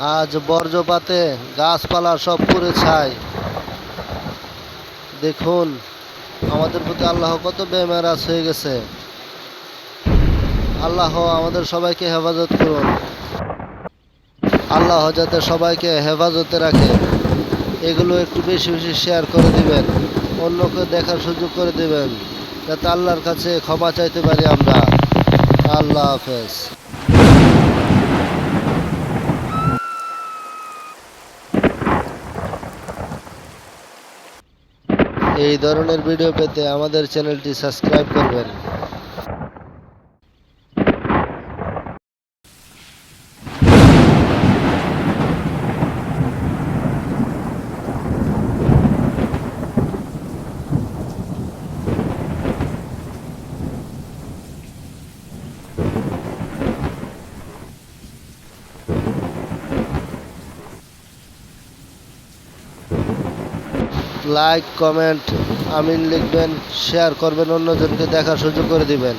আজ বর্জ্যপাতে গাছপালা সব পুড়ে ছাই। দেখুন, আমাদের প্রতি আল্লাহ কত বেমেরাজ হয়ে গেছে। আল্লাহ আমাদের সবাইকে হেফাজত করুন। আল্লাহ যাতে সবাইকে হেফাজতে রাখে। এগুলো একটু বেশি বেশি শেয়ার করে দিবেন। অন্যকে দেখার সুযোগ করে দিবেন। যাতে আল্লাহর কাছে ক্ষমা চাইতে পারি আমরা। আল্লাহ হাফেজ। এই ধরনের ভিডিও পেতে আমাদের চ্যানেলটি সাবস্ক্রাইব করবেন। লাইক কমেন্ট আমিন লিখবেন শেয়ার করবেন অন্যজনকে দেখার সুযোগ করে দিবেন।